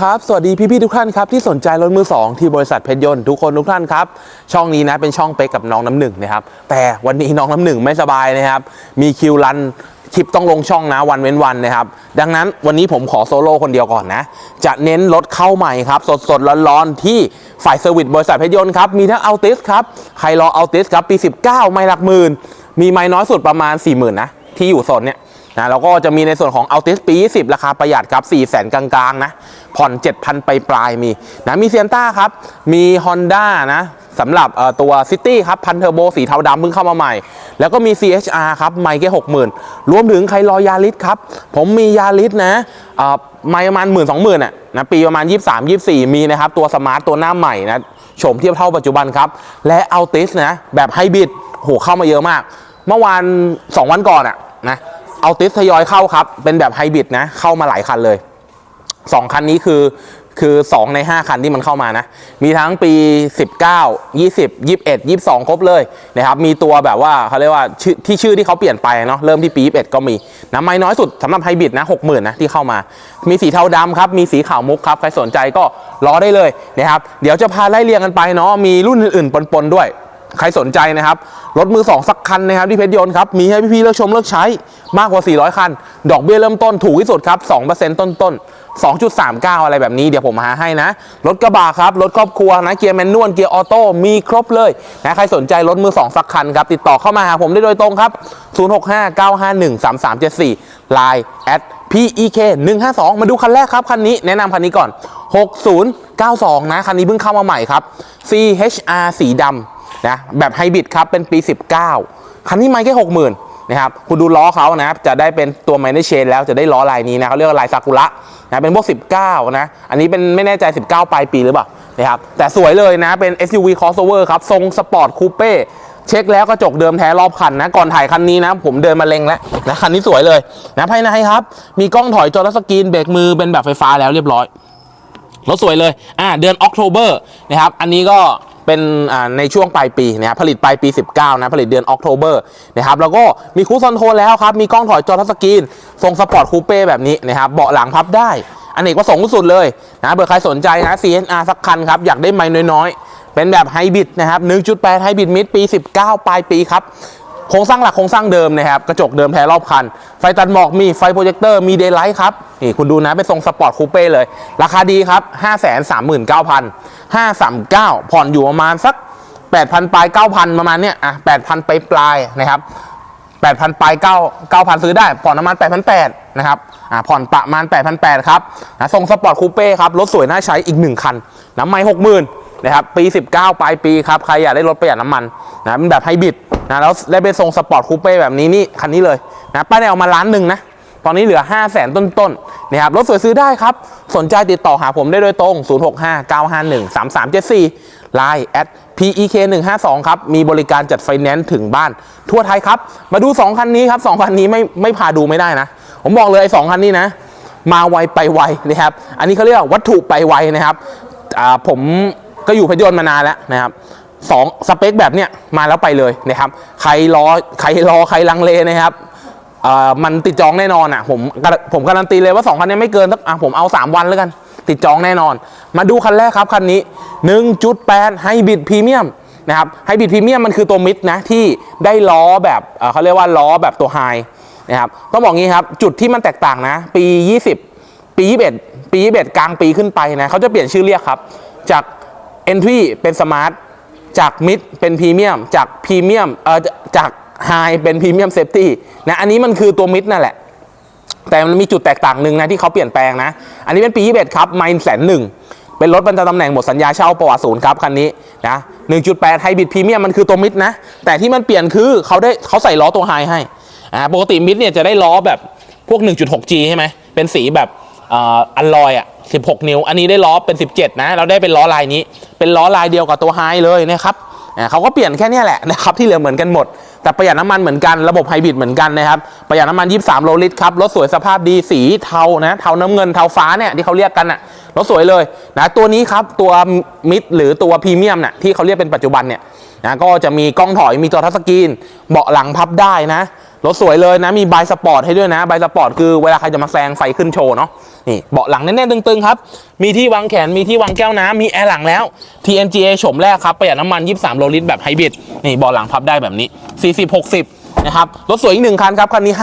ครับ สวัสดีพี่ ๆ ทุกท่านครับ ที่สนใจรถมือ 2 ที่บริษัทเพชรยนต์ทุกคนทุกท่านครับ ช่องนี้นะเป็นช่องเป๊กกับน้องน้ำหนึ่งนะครับ แต่วันนี้น้องน้ำหนึ่งไม่สบายนะครับ มีคิวรันคลิปต้องลงช่องนะวันเว้นวันนะครับ ดังนั้นวันนี้ผมขอโซโล่คนเดียวก่อนนะ จะเน้นรถเข้าใหม่ครับ สดๆร้อนๆ ที่ฝ่ายเซอร์วิสบริษัทเพชรยนต์ครับ มีทั้งอัลติสครับใครรออัลติสครับปี 19 ไม่หลักหมื่นมีไม่น้อยสุดประมาณ 40,000นะที่อยู่โซนเนี้ยนะแล้วก็จะมีในส่วนของ Altis ปี 20 ราคาประหยัดครับ 4 0 0 0 0 0 กลางๆ นะ ผ่อน 7,000 ไปปลายมีนะมีเซียนต้าครับ มี Honda นะสำหรับตัว City ครับ พันเทอร์โบสีเทาดำเพิ่งเข้ามาใหม่ แล้วก็มี CHR ครับ ไมค์แค่60,000รวมถึงใครรอยาริสครับ ผมมียาริสนะอ่อไมค์ประมาณ1 2 0 0 0 0อะนะปีประมาณ 23 24 มีนะครับ ตัวสมาร์ตตัวหน้าใหม่นะโฉมเทียบเท่าปัจจุบันครับ และ Altis นะ แบบไฮบริดโหเข้ามาเยอะมาก เมื่อวาน 2 วันก่อนอะนะเอาติสทยอยเข้าครับ เป็นแบบไฮบริดนะเข้ามาหลายคันเลย 2คันนี้คือคือ2ใน5คันที่มันเข้ามานะ มีทั้งปี 19 20 21 22 ครบเลยนะครับ มีตัวแบบว่าเขาเรียกว่าชื่อที่ชื่อที่เขาเปลี่ยนไปเนาะ เริ่มที่ปี 21 ก็มีนะไม่น้อยสุดสำหรับไฮบริดนะ60,000นะที่เข้ามา มีสีเทาดำครับ มีสีขาวมุกครับ ใครสนใจก็รอได้เลยนะครับ เดี๋ยวจะพาไล่เรียงกันไปเนาะ มีรุ่นอื่นๆปนๆด้วย ใครสนใจนะครับ รถมือ2สักคันนะครับที่เพชรยนต์ครับ มีให้พี่ๆเลือกชมเลือกใช้มากกว่า 400 คัน ดอกเบี้ยเริ่มต้นถูกที่สุดครับ 2%ต้นต้น 2.39 อะไรแบบนี้เดี๋ยวผมหาให้นะ รถกระบะครับ รถครอบครัวนะเกียร์แมนนวลเกียร์ออโต้มีครบเลยนะใครสนใจรถมือ2สักคันครับ ติดต่อเข้ามาหาผมได้โดยตรงครับ 0659513374 Line at PEK 152 มาดูคันแรกครับคันนี้แนะนำคันนี้ก่อน 6092 นะคันนี้เพิ่งเข้ามาใหม่ครับ CHR สีดำ นะแบบไฮบริดครับเป็นปี 19 คันนี้ไม่แค่60,000นะครับคุณดูล้อเขานะครับจะได้เป็นตัวไมเนเชนแล้วจะได้ล้อลายนี้นะเขาเรียกว่าลายซากุระนะเป็นพวก 19 นะ อันนี้เป็นไม่แน่ใจ 19 ปลายปีหรือเปล่านะครับแต่สวยเลยนะเป็น SUV crossover ครับ ทรงสปอร์ตคูเป้เช็คแล้วกระจกเดิมแท้รอบคันนะ ก่อนถ่ายคันนี้นะ ผมเดินมาเล็งแล้วนะคันนี้สวยเลยนะภายในครับ มีกล้องถอยจอทัชสกรีนเบรกมือเป็นแบบไฟฟ้าแล้วเรียบร้อยรถสวยเลย อ่า เดือนออกโทเบอร์นะครับ อันนี้ก็ เป็นในช่วงปลายปีนะครับผลิตปลายปี 19 นะ ผลิตเดือนออกโทเบอร์นะครับแล้วก็มีคูซอนโทนแล้วครับ มีกล้องถอยจอทัชสกรีนทรงสปอร์ตคูเป้แบบนี้นะครับเบาะหลังพับได้อันเอกประสงค์สุดเลยนะเบอร์ใครสนใจนะ CNR สักคันครับ อยากได้ไม่น้อยๆ เป็นแบบไฮบริดนะครับ 1.8 ไฮบริดมิดปี 19 ปลายปีครับ โครงสร้างหลักโครงสร้างเดิมนะครับกระจกเดิมแท้รอบคัน ไฟตัดหมอกมีไฟโปรเจคเตอร์มีเดย์ไลท์ครับนี่คุณดูนะเป็นทรงสปอร์ตคูเป้เลย ราคาดีครับ 539,000 539 ผ่อนอยู่ประมาณสัก 8,000 ปลาย 9,000 ประมาณเนี้ยอะ8,000 ไปปลายนะครับ8,000 ปลาย9 9,000 ซื้อได้ ผ่อนประมาณ 8,800นะครับอ่าผ่อนประมาณ 8,800ครับนะทรงสปอร์ตคูเป้ครับรถสวยน่าใช้อีก 1 คัน น้ำมัน60,000นะครับปี 19 ปลายปีครับใครอยากได้รถประหยัดน้ำมันนะเป็นแบบไฮบริด นะแล้วได้เป็นทรงสปอร์ตคูเป้แบบนี้นี่คันนี้เลยนะป้ายแดงออกมาล้านหนึ่งนะตอนนี้เหลือ 5 0 0แสนต้นๆนะครับรถสวยซื้อได้ครับ สนใจติดต่อหาผมได้โดยตรง 0659513374 Line at PEK 152 ครับ มีบริการจัดไฟแนนซ์ถึงบ้าน ทั่วไทยครับ มาดู 2 คันนี้ครับ 2 คันนี้ไม่ไม่พาดูไม่ได้นะ ผมบอกเลยไอ้สองคันนี้นะ มาไวไปไวนะครับ อันนี้เขาเรียกว่าวัตถุไปไวนะครับผมก็อยู่พยนต์มานานแล้วนะครับ สองสเปคแบบเนี้ยมาแล้วไปเลยนะครับ ใครรอใครรอใครลังเลนะครับมันติดจองแน่นอนอะผมผมการันตีเลยว่าสองคันนี้ไม่เกินสักอะผมเอา 3 วันแล้วกัน ติดจองแน่นอน มาดูคันแรกครับคันนี้ 1.8ไฮบริดพรีเมียมนะครับไฮบริดพรีเมียมมันคือตัวมิดนะที่ได้ล้อแบบเขาเรียกว่าล้อแบบตัวไฮนะครับต้องบอกงี้ครับจุดที่มันแตกต่างนะ ปี 20 ปี 21 ปี 21 กลางปีขึ้นไปนะเขาจะเปลี่ยนชื่อเรียกครับ จาก Entry เป็นสมาร์ จากมิดเป็นพรีเมียม จากพรีเมียมเอ่อจากไฮเป็นพรีเมียมเซฟตี้นะอันนี้มันคือตัวมิดนั่นแหละ แต่มันมีจุดแตกต่างหนึ่งนะที่เขาเปลี่ยนแปลงนะ อันนี้เป็นปี21ครับไมล์แสนหนึ่งเป็นรถบรรจุตำแหน่งหมดสัญญาเช่าประวัติศูนย์ครับคันนี้นะ1.8ไฮบริดพรีเมียมมันคือตัวมิดนะ แต่ที่มันเปลี่ยนคือเขาได้เขาใส่ล้อตัวไฮให้อ่าปกติมิดเนี่ยจะได้ล้อแบบพวก 1.6G ใช่ไหมเป็นสีแบบอัลลอยอะ 16 นิ้ว อันนี้ได้ล้อเป็น 17 นะ เราได้เป็นล้อลายนี้ เป็นล้อลายเดียวกับตัวไฮเลยนะครับเขาก็เปลี่ยนแค่นี้แหละนะครับที่เหลือเหมือนกันหมด แต่ประหยัดน้ำมันเหมือนกันระบบไฮบริดเหมือนกันนะครับประหยัดน้ำมัน 23 โลลิตรครับรถสวยสภาพดีสีเทานะเทาน้ำเงินเทาฟ้าเนี่ยที่เขาเรียกกันอะรถสวยเลยนะตัวนี้ครับตัวมิดหรือตัวพรีเมียมน่ะที่เขาเรียกเป็นปัจจุบันเนี่ยนะก็จะมีกล้องถอยมีจอทัชสกรีน เบาะหลังพับได้นะ รถสวยเลยนะ มีใบสปอร์ตให้ด้วยนะ ใบสปอร์ตคือเวลาใครจะมาแซงไฟขึ้นโชว์เนาะ นี่เบาะหลังแน่นๆตึงๆครับ มีที่วางแขน มีที่วางแก้วน้ำมีแอร์หลังแล้ว TNGA โฉมแรกครับประหยัดน้ำมัน 23 โลลิตรแบบไฮบริด นี่เบาะหลังพับได้แบบนี้ 40 60 นะครับ รถสวยอีกหนึ่งคันครับ คันนี้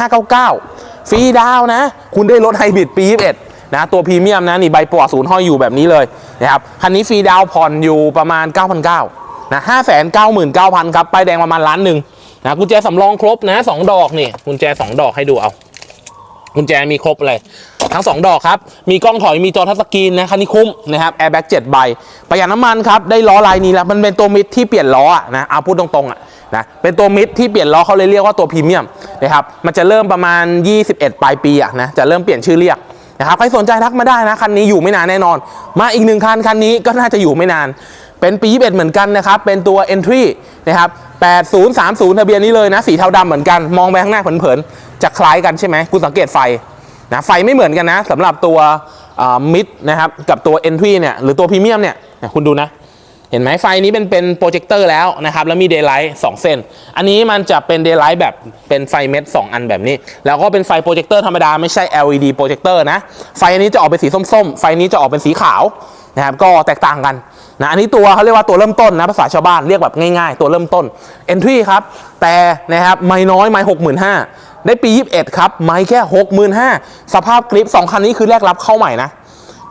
599 ฟรีดาวนะ คุณได้รถไฮบริดปี 21นะตัวพรีเมียมนะนี่ใบปลอดศูนย์ห้อยอยู่แบบนี้เลยนะครับคันนี้ฟรีดาวผ่อนอยู่ประมาณ 9,900นะ599,000ครับป้ายแดงประมาณล้านหนึ่ง นะกุญแจสำรองครบนะสองดอกนี่กุญแจสองดอกให้ดูเอากุญแจมีครบเลย ทั้ง 2 ดอกครับ มีกล้องถอยมีจอทัชสกรีนนะคันนี้คุ้มนะครับแอร์แบ็กเจ็ดใบ ประหยัดน้ำมันครับ ได้ล้อลายนี้แล้ว มันเป็นตัวมิดที่เปลี่ยนล้อนะเอาพูดตรงๆอะนะเป็นตัวมิดที่เปลี่ยนล้อเขาเลยเรียกว่าตัวพรีเมียมนะครับมันจะเริ่มประมาณ 21 ปลายปีอะนะจะเริ่มเปลี่ยนชื่อเรียกนะครับใครสนใจทักมาได้นะคันนี้อยู่ไม่นานแน่นอน มาอีกหนึ่งคันคันนี้ก็น่าจะอยู่ไม่นาน เป็นปี21เหมือนกันนะครับเป็นตัว entry นะครับ 8030 ทะเบียนนี้เลยนะสีเทาดำเหมือนกันมองไปข้างหน้าเผินๆจะคล้ายกันใช่ไหมคุณสังเกตไฟนะไฟไม่เหมือนกันนะสำหรับตัวมิดนะครับกับตัว entry เนี่ยหรือตัวพรีเมียมเนี่ยคุณดูนะ เห็นไหมไฟนี้เป็นเป็นโปรเจคเตอร์แล้วนะครับ แล้วมีเดย์ไลท์2เส้น อันนี้มันจะเป็นเดย์ไลท์แบบเป็นไฟเม็ด 2 อันแบบนี้ แล้วก็เป็นไฟโปรเจคเตอร์ธรรมดา ไม่ใช่ LED โปรเจคเตอร์นะ ไฟอันนี้จะออกเป็นสีส้มๆ ไฟนี้จะออกเป็นสีขาวนะครับก็แตกต่างกัน นะอันนี้ตัวเขาเรียกว่าตัวเริ่มต้นนะภาษาชาวบ้านเรียกแบบง่ายๆ ตัวเริ่มต้น Entry ครับ แต่นะครับไม่น้อยไม่หกหมื่นห้าได้ปี 21 ครับ ไม่แค่ 65,000 สภาพคลิป 2 คันนี้คือแรกรับเข้าใหม่นะ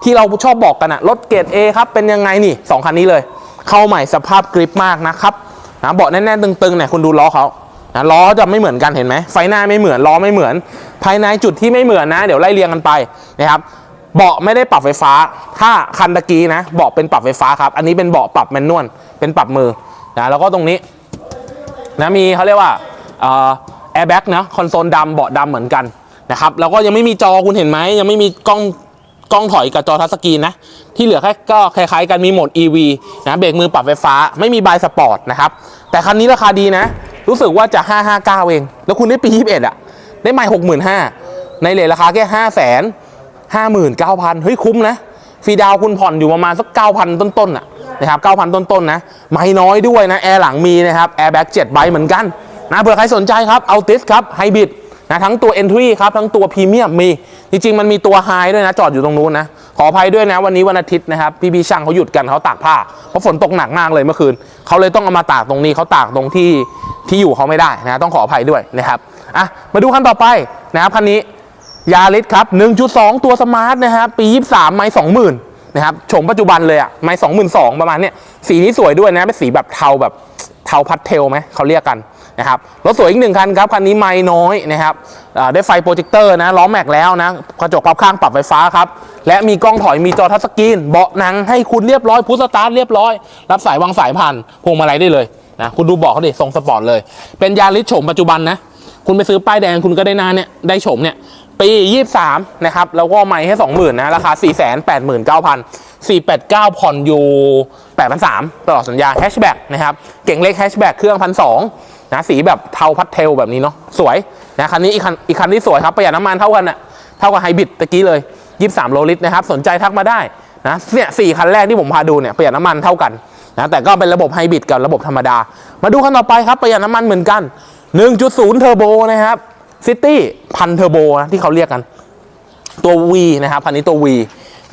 ที่เราชอบบอกกันอะรถเกรด A ครับ เป็นยังไงนี่ 2 คันนี้เลย เข้าใหม่สภาพกริปมากนะครับนะเบาะแน่นๆ ตึงๆเนี่ยคุณดูล้อเขานะล้อจะไม่เหมือนกันเห็นไหมไฟหน้าไม่เหมือนล้อไม่เหมือน ภายในจุดที่ไม่เหมือนนะ เดี๋ยวไล่เรียงกันไปนะครับ เบาะไม่ได้ปรับไฟฟ้า ถ้าคันตะกี้นะเบาะเป็นปรับไฟฟ้าครับ อันนี้เป็นเบาะปรับแมนนวล เป็นปรับมือนะแล้วก็ตรงนี้นะมีเขาเรียกว่าแอร์แบ็กนะคอนโซลดำเบาะดำเหมือนกันนะครับแล้วก็ยังไม่มีจอคุณเห็นไหมยังไม่มีกล้องกล้องถอยกับจอทัชสกรีนนะที่เหลือแค่ก็คล้ายๆกันมีโหมด EV นะเบรกมือปรับไฟฟ้าไม่มีบายสปอร์ตนะครับแต่คันนี้ราคาดีนะ รู้สึกว่าจะ 559 เอง แล้วคุณได้ปี 21อะได้ไม่65,000ในเลทราคาแค่5 5 9 0 0 0เก้าพันเฮ้ยคุ้มนะฟรีดาวคุณผ่อนอยู่ประมาณสัก9,000ต้นๆอะนะครับ9,000ต้นๆนะไม่น้อยด้วยนะแอร์หลังมีนะครับแอร์แบ็ก7ใบเหมือนกันนะเผื่อใครสนใจครับเอาติสครับไฮบริดนะทั้งตัว Entry ครับทั้งตัวพรีเมียมมี จริง ๆ มันมีตัว High ด้วยนะ จอดอยู่ตรงนู้นนะ ขออภัยด้วยนะ วันนี้วันอาทิตย์นะครับ พี่พี่ช่างเขาหยุดกันเขาตากผ้า เพราะฝนตกหนักมากเลยเมื่อคืน เขาเลยต้องเอามาตากตรงนี้เขาตากตรงที่ที่อยู่เขาไม่ได้นะ ต้องขออภัยด้วยนะครับอะมาดูคันต่อไปนะครับคันนี้ ยาริสครับ 1.2 ตัวสมาร์ทนะครับ ปี 23 ไม้ 20,000 นะครับโฉมปัจจุบันเลยอะไม้ 22,000 ประมาณเนี้ยสีนี้สวยด้วยนะ เป็นสีแบบเทาแบบเทาพัดเทลไหมเขาเรียกกันนะครับรถสวยอีกหนึ่งคันครับ คันนี้ไม่น้อยนะครับได้ไฟโปรเจคเตอร์นะล้อแม็กแล้วนะกระจกปรับข้างปรับไฟฟ้าครับ และมีกล้องถอยมีจอทัชสกรีน เบาะหนังให้คุณเรียบร้อยพุทสตาร์ทเรียบร้อย รับสายวางสายผ่านพวงมาลัยได้เลยนะคุณดูเบาะเขาดิทรงสปอร์ตเลย เป็นยาริสโฉมปัจจุบันนะคุณไปซื้อป้ายแดงคุณก็ได้หนาเนี่ยได้โฉมเนี่ย ปี 23 นะครับ แล้วก็ไม่ให้ 20,000นะ ราคา 489,000 489 ผ่อนอยู่ 8,300 ตลอดสัญญาแฮชแบ็กนะครับ เก่งเล็กแฮชแบ็กเครื่อง 1,200 นะ สีแบบเทาพัดเทลแบบนี้เนาะ สวยนะคันนี้อีกคันอีกคันที่สวยครับ ประหยัดน้ำมันเท่ากันอะเท่ากับไฮบริดตะกี้เลย 23 โลลิตรนะครับ สนใจทักมาได้นะเนี่ยสี่คันแรกที่ผมพาดูเนี่ยประหยัดน้ำมันเท่ากันนะแต่ก็เป็นระบบไฮบริดกับระบบธรรมดา มาดูคันต่อไปครับประหยัดน้ำมันเหมือนกัน 1.0 เทอร์โบนะครับ ซิตี้พันเทอร์โบนะที่เขาเรียกกัน ตัว V นะครับคันนี้ตัว V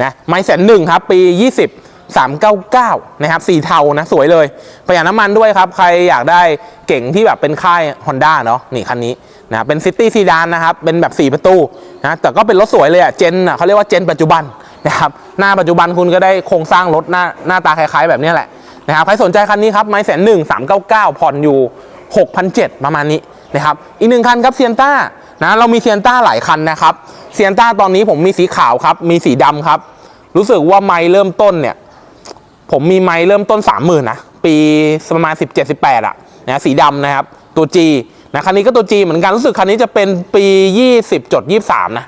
นะไม่แสนหนึ่งครับ ปี 20 399 นะครับสีเทานะ สวยเลย ประหยัดน้ำมันด้วยครับ ใครอยากได้เก่งที่แบบเป็นค่าย Honda เนาะนี่คันนี้นะเป็นซิตี้ซีดานนะครับ เป็นแบบ 4 ประตูนะแต่ก็เป็นรถสวยเลยอะเจนอะเขาเรียกว่าเจนปัจจุบันนะครับหน้าปัจจุบันคุณก็ได้โครงสร้างรถหน้าหน้าตาคล้ายๆ แบบนี้แหละนะครับใครสนใจคันนี้ครับไม่แสนหนึ่งสามเก้าเก้าผ่อนอยู่6,700ประมาณนี้ นะครับอีกหนึ่งคันครับเซียนต้านะเรามีเซียนต้าหลายคันนะครับเซียนต้าตอนนี้ผมมีสีขาวครับ มีสีดำครับ รู้สึกว่าไม้เริ่มต้นเนี่ย ผมมีไม้เริ่มต้น30,000นะปีประมาณ 17 18อะนะสีดำนะครับ ตัว G นะคันนี้ก็ตัว G เหมือนกันรู้สึกคันนี้จะเป็นปี 20จด23 นะ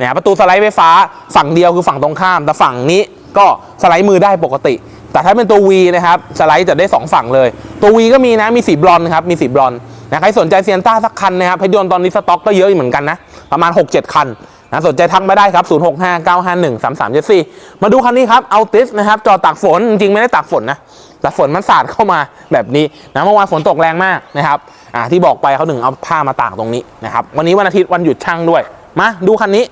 นะประตูสไลด์ไฟฟ้าฝั่งเดียวคือฝั่งตรงข้าม แต่ฝั่งนี้ก็สไลด์มือได้ปกติ แต่ถ้าเป็นตัว V นะครับสไลด์จะได้ 2 ฝั่งเลย ตัว V ก็มีนะมีสีบลอนครับมีสีบลอนด นะใครสนใจเซียนต้าสักคันนะครับเพชรยนต์ตอนนี้สต็อกก็เยอะอยู่เหมือนกันนะ ประมาณ 6-7 คันนะสนใจทักมาได้ครับ 0659513374 มาดูคันนี้ครับเอาติสนะครับ จอตากฝน จริงไม่ได้ตากฝนนะ แต่ฝนมันสาดเข้ามาแบบนี้นะเมื่อวานฝนตกแรงมากนะครับอ่าที่บอกไปเขาถึงเอาผ้ามาตากตรงนี้นะครับ วันนี้วันอาทิตย์วันหยุดช่างด้วย มาดูคันนี้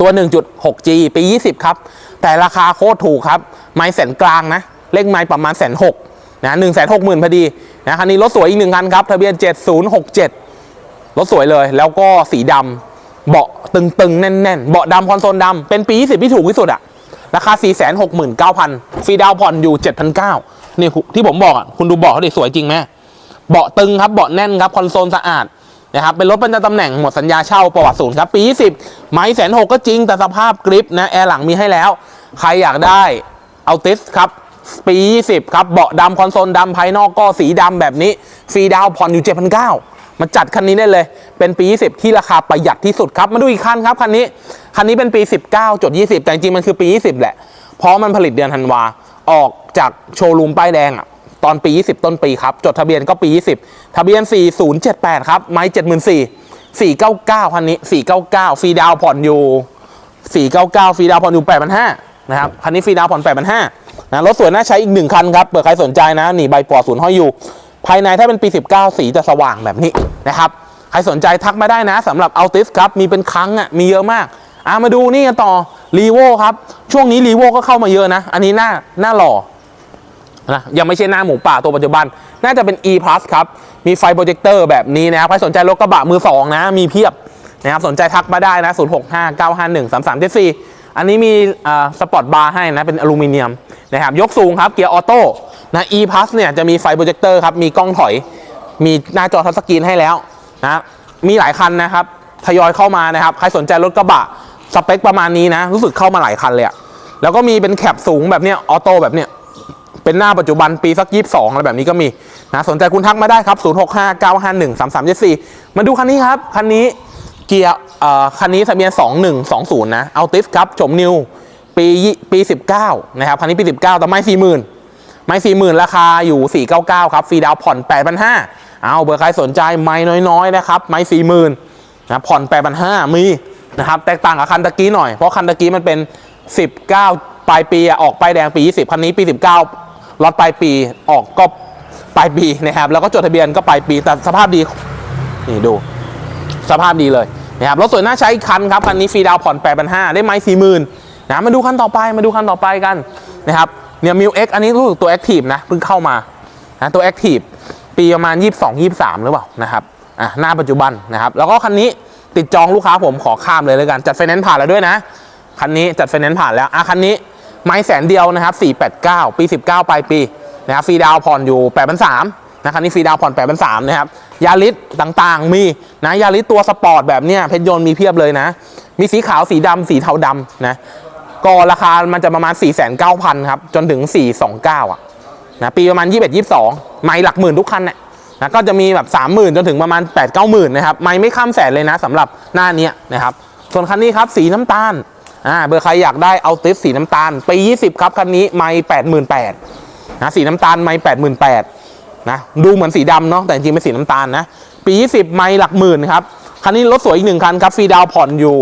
ตัว 1.6G ปี 20 ครับ แต่ราคาโคตรถูกครับ ไม้แสนกลางนะ เลขไม้ประมาณแสนหก นะหนึ่งแสนหกหมื่นพอดีนะคันนี้รถสวยอีกหนึ่งคันครับทะเบียน 7067 รถสวยเลยแล้วก็สีดำเบาะตึงๆ แน่นๆ เบาะดำคอนโซลดำเป็นปี 20 ที่ถูกที่สุดอะราคา 469,000 ฟรีดาวน์ผ่อนอยู่ 7,900นี่ที่ผมบอกอะคุณดูเบาะเขาดิสวยจริงไหมเบาะตึงครับเบาะแน่นครับคอนโซลสะอาดนะครับเป็นรถประจำตำแหน่งหมดสัญญาเช่าประวัติศูนย์ครับ ปี 20 ไม้แสนหกก็จริงแต่สภาพกริปนะแอร์หลังมีให้แล้ว ใครอยากได้เอาติสครับ ปี 20 ครับ เบาะดำคอนโซลดำภายนอกก็สีดำแบบนี้ ฟรีดาวผ่อนอยู่ 7,900มาจัดคันนี้ได้เลย เป็นปี 20 ที่ราคาประหยัดที่สุดครับ มาดูอีกคันครับคันนี้ คันนี้เป็นปี 19จด20 แต่จริงมันคือปี 20 แหละ เพราะมันผลิตเดือนธันวา ออกจากโชว์รูมป้ายแดงอะตอนปี 20 ต้นปีครับ จดทะเบียนก็ปี 20 ทะเบียน 4078 ครับ ไม้ 74 499 คันนี้ 499 ฟรีดาวผ่อนอยู่ 499 ฟรีดาวผ่อนอยู่8,500นะครับ คันนี้ฟรีดาวผ่อน8,500 นะรถสวยน่าใช้อีกหนึ่งคันครับเปิดใครสนใจนะนี่ใบปอดศูนย์ห้อยอยู่ ภายในถ้าเป็นปี 19 สีจะสว่างแบบนี้นะครับใครสนใจทักมาได้นะสำหรับอัลติสครับมีเป็นครั้งอะมีเยอะมากอะมาดูนี่กันต่อรีโวครับ ช่วงนี้รีโวก็เข้ามาเยอะนะ อันนี้หน้าหน้าหล่อนะยังไม่ใช่หน้าหมูป่าตัวปัจจุบัน น่าจะเป็น e plus ครับ มีไฟโปรเจคเตอร์แบบนี้นะครับ ใครสนใจรถกระบะมือ 2 นะ มีเพียบนะครับ สนใจทักมาได้นะ 0 อันนี้มีสปอร์ตบาร์ให้นะ เป็นอลูมิเนียมนะครับ ยกสูงครับ เกียร์ออโต้นะ e plus เนี่ยจะมีไฟโปรเจคเตอร์ครับ มีกล้องถอย มีหน้าจอทัชสกรีนให้แล้วนะ มีหลายคันนะครับ ทยอยเข้ามานะครับ ใครสนใจรถกระบะ สเปคประมาณนี้นะ รู้สึกเข้ามาหลายคันเลยแล้วก็มีเป็นแคปสูงแบบเนี้ย ออโต้แบบเนี้ย เป็นหน้าปัจจุบันปีสักยี่สิบสองอะไรแบบนี้ก็มีนะ สนใจคุณทักมาได้ครับ 0 6 5 9 5 1 3 3 7 4 มาดูคันนี้ครับ คันนี้ เกียร์คันนี้ทะเบียน 2120 นะเอาติสครับจมนิวปีปี 19 นะครับ คันนี้ปี 19 แต่ไม่ 40,000 ไม่ 40,000 ราคาอยู่ 499 ครับฟรีดาวผ่อน 8,500เอาเบอร์ใครสนใจไม่น้อยๆ นะครับ ไม่ 40,000นะผ่อน 8,500 มีนะครับ แตกต่างกับคันตะกี้หน่อย เพราะคันตะกี้มันเป็น 19 ปลายปีอะออกป้ายแดงปี 20 คันนี้ปี 19 ล็อตปลายปีออกก็ปลายปีนะครับ แล้วก็จดทะเบียนก็ปลายปีแต่สภาพดีนี่ดู สภาพดีเลย นะครับรถสวยน่าใช้คันครับคันนี้ฟรีดาวผ่อน8,500ได้ไหม40,000นนะมาดูคันต่อไปมาดูคันต่อไปกันนะครับเนี่ยมิวเอ็กอันนี้รู้สึกตัวแอคทีฟนะเพิ่งเข้ามานะตัวแอคทีฟปีประมาณ 22 23 หรือเปล่านะครับอะหน้าปัจจุบันนะครับแล้วก็คันนี้ติดจองลูกค้าผมขอข้ามเลยเลยกัน จัดไฟแนนซ์ผ่านแล้วด้วยนะ คันนี้จัดไฟแนนซ์ผ่านแล้วอะคันนี้ไม้แสนเดียวนะครับ 489 ปี 19 ปลายปีนะครับฟรีดาวผ่อนอยู่8,300นะคันนี้ฟรีดาวผ่อน8,300นะครับ ยาริสต่างๆ มีนะยาริสตัวสปอร์ตแบบเนี้ยเพชรยนต์มีเพียบเลยนะ มีสีขาวสีดำสีเทาดำนะก็ราคามันจะประมาณ 4,900 ครับ จนถึง 429 อะนะปีประมาณ 21 22 ไม่หลักหมื่นทุกคันเนี่ยนะก็จะมีแบบ 30,000 จนถึงประมาณ 8 9 0 0 0 นะครับ ไม่ไม่ข้ามแสนเลยนะสำหรับหน้านี้นะครับ ส่วนคันนี้ครับสีน้ำตาลอ่าเบอร์ใครอยากได้เอาติสสีน้ำตาล ปี 20 ครับ คันนี้ไม่ 88,000นะสีน้ำตาลไม่ 88,000 นะดูเหมือนสีดำเนาะแต่จริงเป็นสีน้ำตาลนะ ปี 20 ไม่หลักหมื่นครับ คันนี้รถสวยอีกหนึ่งคันครับฟรีดาวผ่อนอยู่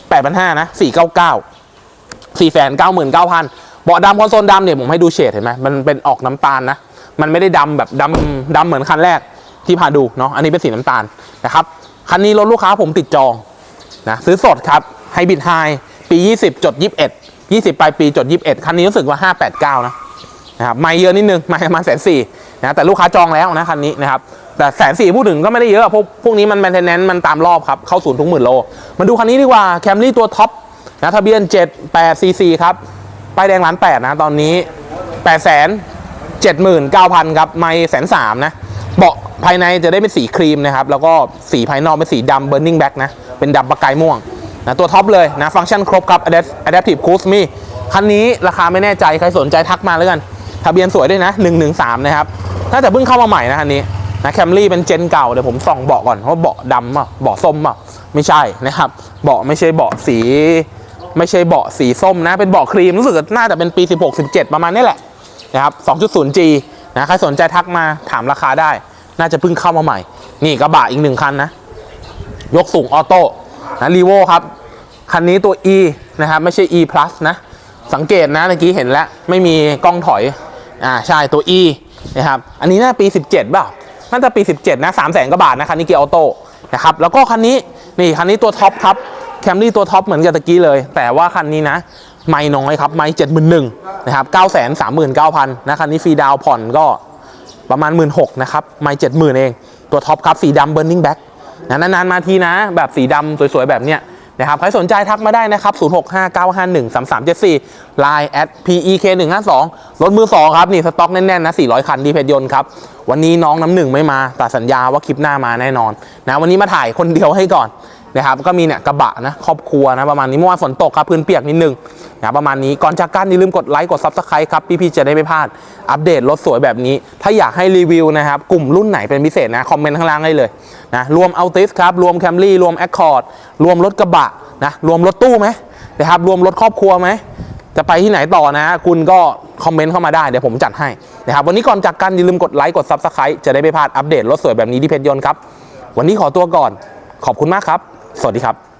8,500นะ499 4 9 9 0 0 0เบาะดำคอนโซลดำเนี่ยผมให้ดูเฉดเห็นไหมมันเป็นออกน้ำตาลนะ มันไม่ได้ดำแบบดำดำเหมือนคันแรกที่พาดูเนาะอันนี้เป็นสีน้ำตาลนะครับคันนี้รถลูกค้าผมติดจองนะซื้อสดครับไฮบริดไฮปี 20 จด 21 20 ปลายปีจด 21 คันนี้รู้สึกว่า 589 นะนะครับไม่เยอะนิดนึงไม่ประมาณแสนสี่ นะแต่ลูกค้าจองแล้วนะคันนี้นะครับแต่แสนสี่พูดถึงก็ไม่ได้เยอะพวกพวกนี้มันแมนเทนแนนซ์มันตามรอบครับ เข้าศูนย์ทุกหมื่นโล มาดูคันนี้ดีกว่าแคมรี่ตัวท็อปนะทะเบียน 78 cc ครับป้ายแดงล้านแปดนะตอนนี้ 8 7 9 0 0 0 ครับ ไม่แสนสามนะ เบาะภายในจะได้เป็นสีครีมนะครับ แล้วก็สีภายนอกเป็นสีดำ burning black นะ เป็นดำประกายม่วงนะตัวท็อปเลยนะ ฟังก์ชันครบครับ adaptive cruise มีคันนี้ราคาไม่แน่ใจ ใครสนใจทักมาแล้วกัน ทะเบียนสวยด้วยนะ 113 นะครับ น่าจะเพิ่งเข้ามาใหม่นะคันนี้นะแคมรี่เป็นเจนเก่าเดี๋ยวผมส่องเบาะก่อนว่าเบาะดำอะเบาะส้มอะไม่ใช่นะครับ เบาะไม่ใช่เบาะสี ไม่ใช่เบาะสีส้มนะ เป็นเบาะครีมรู้สึกว่าน่าจะเป็นปี 16 17 ประมาณนี้แหละนะครับ 2.0G นะใครสนใจทักมาถามราคาได้ น่าจะเพิ่งเข้ามาใหม่ นี่กระบะอีกหนึ่งคันนะ ยกสูงออโต้นะรีโวครับ คันนี้ตัว E นะครับไม่ใช่ E plus นะ สังเกตนะเมื่อกี้เห็นแล้วไม่มีกล้องถอยอ่าใช่ตัว E นะครับ อันนี้น่าปี 17เปล่าน่าจะปี 17 นะ3 0 0 0 0 0กว่าบาทนะคันนี้เกียร์ออโต้นะครับ แล้วก็คันนี้นี่คันนี้ตัวท็อปครับแคมรี่ตัวท็อปเหมือนกับตะกี้เลย แต่ว่าคันนี้นะ ไม่น้อยครับ ไม่เจ็ดหมื่นหนึ่งนะครับเก้าแสนสามหมื่นเก้าพันนะคันนี้ฟรีดาวผ่อนก็ประมาณหมื่นหกนะครับ ไม่เจ็ดหมื่นเอง ตัวท็อปครับสีดำเบิร์นิ่งแบ็กนะนานๆมาทีนะ แบบสีดำสวยๆแบบเนี้ย นะครับใครสนใจทักมาได้นะครับ 0 6 5 9 5 1 3 3 7 4 Line at PEK 1 5 2 รถมือ 2 ครับ นี่สต็อกแน่นๆนะ 400 คัน ดีเพจยนต์ครับ วันนี้น้องน้ำหนึ่งไม่มาแต่สัญญาว่าคลิปหน้ามาแน่นอนนะวันนี้มาถ่ายคนเดียวให้ก่อน นะครับก็มีเนี่ยกระบะนะครอบครัวนะประมาณนี้เมื่อวานฝนตกครับพื้นเปียกนิดนึงนะประมาณนี้ก่อนจากกันอย่าลืมกดไลค์กดซับสไครต์ครับพี่ๆจะได้ไม่พลาดอัปเดตรถสวยแบบนี้ ถ้าอยากให้รีวิวนะครับกลุ่มรุ่นไหนเป็นพิเศษนะคอมเมนต์ข้างล่างได้เลยนะรวมอัลติสครับรวมแคมรี่รวมแอคคอร์ดรวมรถกระบะนะรวมรถตู้ไหมนะครับรวมรถครอบครัวไหมจะไปที่ไหนต่อนะ คุณก็คอมเมนต์เข้ามาได้เดี๋ยวผมจัดให้นะครับวันนี้ก่อนจากกันอย่าลืมกดไลค์กดซับสไครต์จะได้ไม่พลาดอัปเดตรถสวยแบบนี้ที่เพจยนต์ครับวันนี้ขอตัวก่อนขอบคุณมากครับ สวัสดีครับ